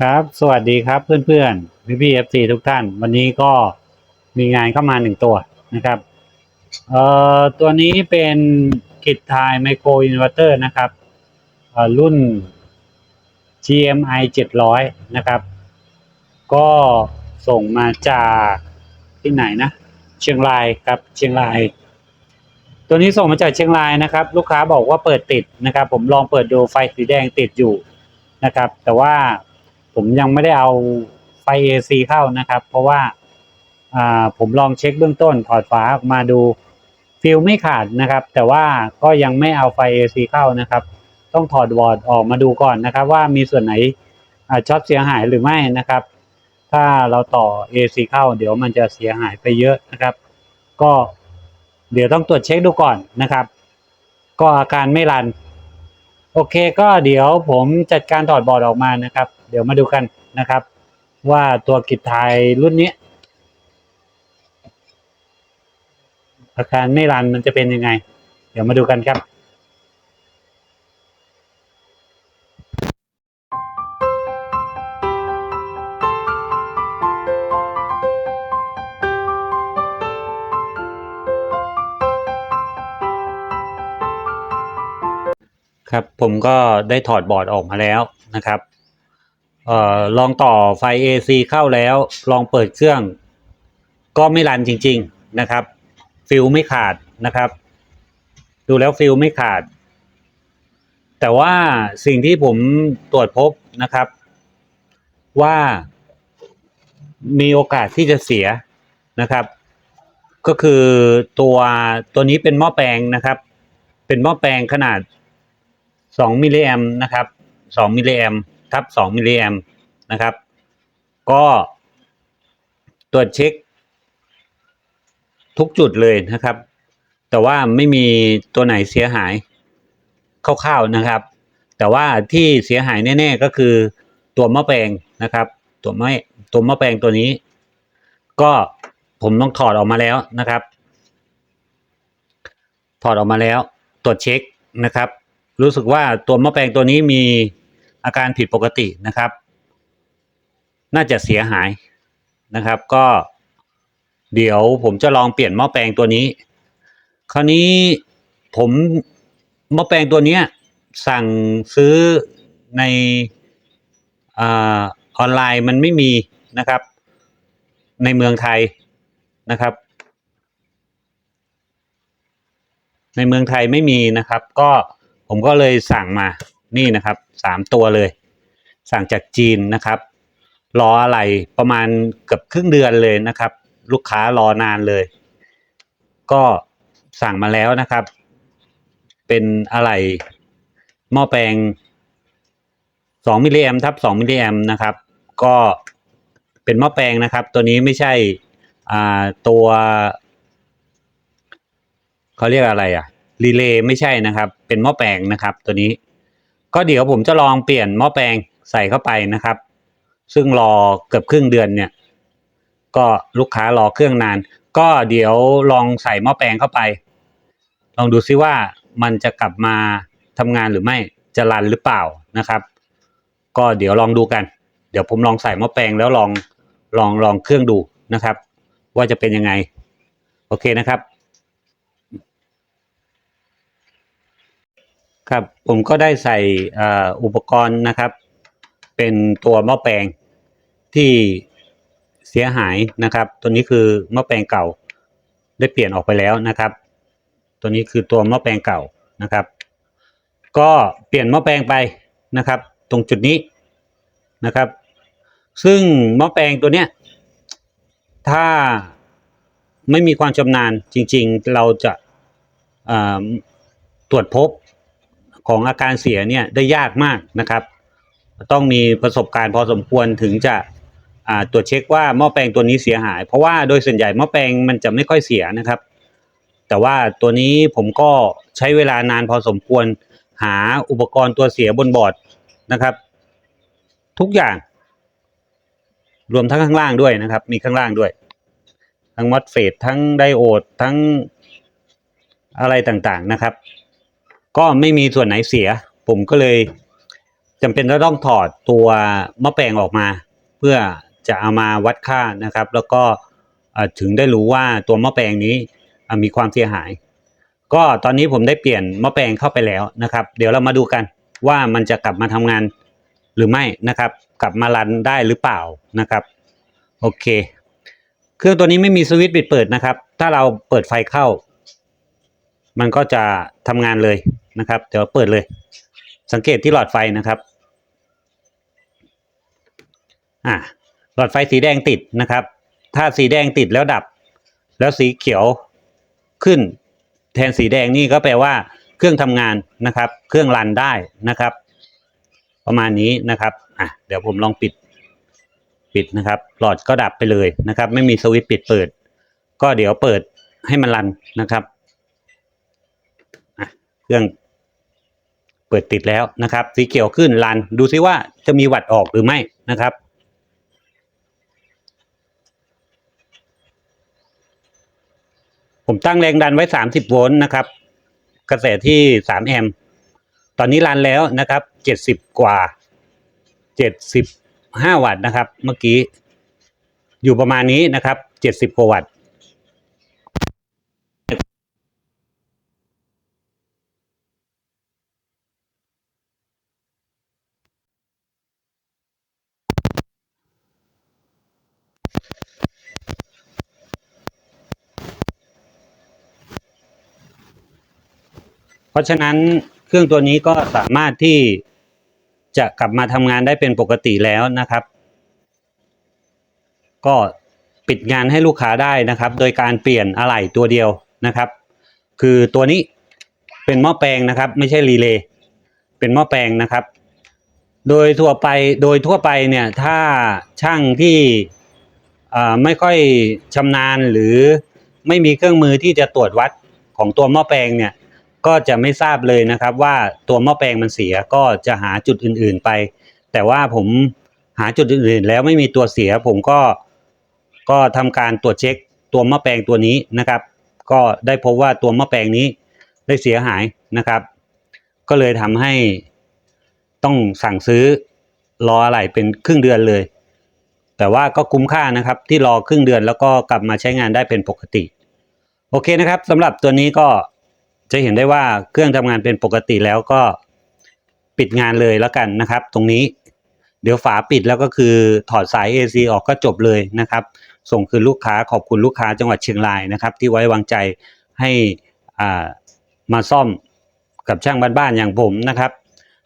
ครับ สวัสดีครับเพื่อนๆพี่พี่เอฟซีทุกท่าน วันนี้ก็มีงานเข้ามาหนึ่งตัวนะครับเอ่อตัวนี้เป็นกิจทายไมโครอินเวอร์เตอร์นะครับเอ่อรุ่น GMI 700 นะครับ ก็ส่งมาจากที่ไหนนะ เชียงรายครับเชียงราย ตัวนี้ส่งมาจากเชียงรายนะครับ ลูกค้าบอกว่าเปิดติดนะครับ ผมลองเปิดดูไฟสีแดงติดอยู่นะครับ แต่ว่า ผมยังไม่ได้เอาไฟ AC เข้านะครับ เพราะว่าผมลองเช็คเบื้องต้นถอดฝาออกมาดูฟิลไม่ขาดนะครับ แต่ว่าก็ยังไม่เอาไฟ AC เข้านะครับ ต้องถอดวอร์ดออกมาดูก่อนนะครับ ว่ามีส่วนไหนอช็อตเสียหายหรือไม่นะครับ ถ้าเราต่อ AC เข้า เดี๋ยวมันจะเสียหายไปเยอะนะครับ ก็เดี๋ยวต้องตรวจเช็คดูก่อนนะครับ ก็อาการไม่รัน โอเคก็เดี๋ยวผมจัดการถอดบอร์ดออกมานะครับ เดี๋ยวมาดูกันนะครับ ว่าตัวกิจไทยรุ่นนี้อาการไม่รันมันจะเป็นยังไง เดี๋ยวมาดูกันครับ ครับผมก็ได้ถอดบอร์ดออกมาแล้วนะครับออลองต่อไฟ AC เข้าแล้ว ลองเปิดเครื่อง ก็ไม่รันจริง ๆนะครับ ฟิลไม่ขาดนะครับ ดูแล้วฟิลไม่ขาด แต่ว่าสิ่งที่ผมตรวจพบนะครับ ว่ามีโอกาสที่จะเสียนะครับ ก็คือตัวตัวนี้เป็นหม้อแปลงนะครับ เป็นหม้อแปลงขนาด 2มิลลิแอมนะครับ2มิลลิแอมทับ2มิลลิแอมนะครับ ก็ตรวจเช็ค ทุกจุดเลยนะครับ แต่ว่าไม่มีตัวไหนเสียหายคร่าวๆนะครับ แต่ว่าที่เสียหายแน่ ๆ ก็คือตัวหม้อแปลงนะครับ ตัวไม่ตัวหม้อแปลงตัวนี้ ก็ผมต้องถอดออกมาแล้วนะครับ ถอดออกมาแล้ว ตรวจเช็คนะครับ รู้สึกว่าตัวม้อแปลงตัวนี้มีอาการผิดปกตินะครับ น่าจะเสียหายนะครับ ก็เดี๋ยวผมจะลองเปลี่ยนหม้อแปลงตัวนี้ คราวนี้ผมหม้อแปลงตัวนี้สั่งซื้อในออนไลน์มันไม่มีนะครับ ในเมืองไทยนะครับ ในเมืองไทยไม่มีนะครับ ก็ ผมก็เลยสั่งมานี่นะครับสามตัวเลย สั่งจากจีนนะครับรออะไรประมาณเกือบครึ่งเดือนเลยนะครับ ลูกค้ารอนานเลย ก็สั่งมาแล้วนะครับ เป็นอะไรหม้อแปลง2มิลลิแอมทับ2มิลลิแอมนะครับ ก็เป็นหม้อแปลงนะครับ ตัวนี้ไม่ใช่อ่าตัว เขาเรียกอะไรอะ รีเลย์ไม่ใช่นะครับ เป็นหม้อแปลงนะครับ ตัวนี้ ก็เดี๋ยวผมจะลองเปลี่ยนหม้อแปลงใส่เข้าไปนะครับ ซึ่งรอเกือบครึ่งเดือนเนี่ย ก็ลูกค้ารอเครื่องนาน ก็เดี๋ยวลองใส่หม้อแปลงเข้าไป ลองดูซิว่ามันจะกลับมาทำงานหรือไม่จะรันหรือเปล่านะครับ ก็เดี๋ยวลองดูกัน เดี๋ยวผมลองใส่หม้อแปลงแล้วลองลองลองเครื่องดูนะครับ ว่าจะเป็นยังไง โอเคนะครับ ครับผมก็ได้ใส่อ,อุปกรณ์นะครับ เป็นตัวหม้อแปลงที่เสียหายนะครับ ตัวนี้คือหม้อแปลงเก่า ได้เปลี่ยนออกไปแล้วนะครับ ตัวนี้คือตัวหม้อแปลงเก่านะครับ ก็เปลี่ยนหม้อแปลงไปนะครับ ตรงจุดนี้นะครับ ซึ่งหม้อแปลงตัวเนี้ยถ้าไม่มีความชำนาญจริง ๆ เราจะาตรวจพบ ของอาการเสียเนี่ยได้ยากมากนะครับ ต้องมีประสบการณ์พอสมควรถึงจะตรวจเช็คว่าหม้อแปลงตัวนี้เสียหาย เพราะว่าโดยส่วนใหญ่หม้อแปลงมันจะไม่ค่อยเสียนะครับ แต่ว่าตัวนี้ผมก็ใช้เวลานานพอสมควรหาอุปกรณ์ตัวเสียบนบอร์ดนะครับ ทุกอย่าง รวมทั้งข้างล่างด้วยนะครับ มีข้างล่างด้วย ทั้งมอสเฟตทั้งไดโอดทั้งอะไรต่างๆนะครับ ก็ไม่มีส่วนไหนเสีย ผมก็เลยจำเป็นจะต้องถอดตัวม้อแปลงออกมา เพื่อจะเอามาวัดค่านะครับ แล้วก็ถึงได้รู้ว่าตัวม้อแปลงนี้มีความเสียหาย ก็ตอนนี้ผมได้เปลี่ยนม้อแปลงเข้าไปแล้วนะครับ เดี๋ยวเรามาดูกันว่ามันจะกลับมาทำงานหรือไม่นะครับ กลับมารันได้หรือเปล่านะครับ โอเค เครื่องตัวนี้ไม่มีสวิตช์ปิดเปิดนะครับ ถ้าเราเปิดไฟเข้า มันก็จะทำงานเลย นะครับ เดี๋ยวเปิดเลย สังเกตที่หลอดไฟนะครับอะหลอดไฟสีแดงติดนะครับ ถ้าสีแดงติดแล้วดับ แล้วสีเขียวขึ้น แทนสีแดงนี่ก็แปลว่าเครื่องทำงานนะครับ เครื่องรันได้นะครับ ประมาณนี้นะครับอะเดี๋ยวผมลองปิดปิดนะครับ หลอดก็ดับไปเลยนะครับ ไม่มีสวิตช์ปิดเปิด ก็เดี๋ยวเปิดให้มันรันนะครับเครื่อง เปิดติดแล้วนะครับ สีเขียวขึ้นรันดูซิว่าจะมีวัดออกหรือไม่นะครับ ผมตั้งแรงดันไว้ 30 โวลต์นะครับ กระแสที่ 3 แอมป์ตอนนี้รันแล้วนะครับ 70 กว่า 75 วัตต์นะครับ เมื่อกี้อยู่ประมาณนี้นะครับ 70 กว่าวัตต์ ราะฉะนั้นเครื่องตัวนี้ก็สามารถที่จะกลับมาทำงานได้เป็นปกติแล้วนะครับ ก็ปิดงานให้ลูกค้าได้นะครับ โดยการเปลี่ยนอะไหล่ตัวเดียวนะครับ คือตัวนี้เป็นหม้อแปลงนะครับ ไม่ใช่รีเลย์เป็นหม้อแปลงนะครับ โดยทั่วไปโดยทั่วไปเนี่ยถ้าช่างที่ไม่ค่อยชำนาญหรือไม่มีเครื่องมือที่จะตรวจวัดของตัวหม้อแปลงเนี่ย ก็จะไม่ทราบเลยนะครับ ว่าตัวหม้อแปลงมันเสียก็จะหาจุดอื่นๆไป แต่ว่าผมหาจุดอื่นๆแล้วไม่มีตัวเสีย ผมก็ก็ทำการตรวจเช็คตัวหม้อแปลงตัวนี้นะครับ ก็ได้พบว่าตัวหม้อแปลงนี้ได้เสียหายนะครับ ก็เลยทำให้ต้องสั่งซื้อรออะไรเป็นครึ่งเดือนเลย แต่ว่าก็คุ้มค่านะครับที่รอครึ่งเดือนแล้วก็กลับมาใช้งานได้เป็นปกติ โอเคนะครับสำหรับตัวนี้ก็ จะเห็นได้ว่าเครื่องทำงานเป็นปกติแล้วก็ปิดงานเลยแล้วกันนะครับ ตรงนี้เดี๋ยวฝาปิดแล้วก็คือถอดสาย AC ออกก็จบเลยนะครับ ส่งคืนลูกค้าขอบคุณลูกค้าจังหวัดเชียงรายนะครับ ที่ไว้วางใจให้อ่ามาซ่อมกับช่างบ้านๆอย่างผมนะครับ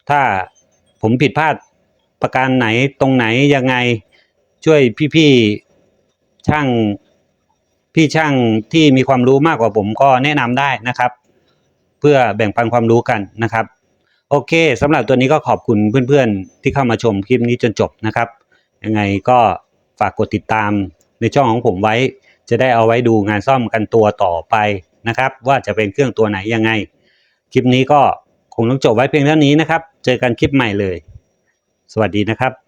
ถ้าผมผิดพลาดประการไหนตรงไหนยังไงช่วยพี่ๆช่างพี่ช่างที่มีความรู้มากกว่าผมก็แนะนำได้นะครับ เพื่อแบ่งปันความรู้กันนะครับ โอเคสำหรับตัวนี้ก็ขอบคุณเพื่อนๆ ที่เข้ามาชมคลิปนี้จนจบนะครับ ยังไงก็ฝากกดติดตามในช่องของผมไว้ จะได้เอาไว้ดูงานซ่อมกันตัวต่อไปนะครับ ว่าจะเป็นเครื่องตัวไหนยังไง คลิปนี้ก็คงต้องจบไว้เพียงเท่านี้นะครับ เจอกันคลิปใหม่เลย สวัสดีนะครับ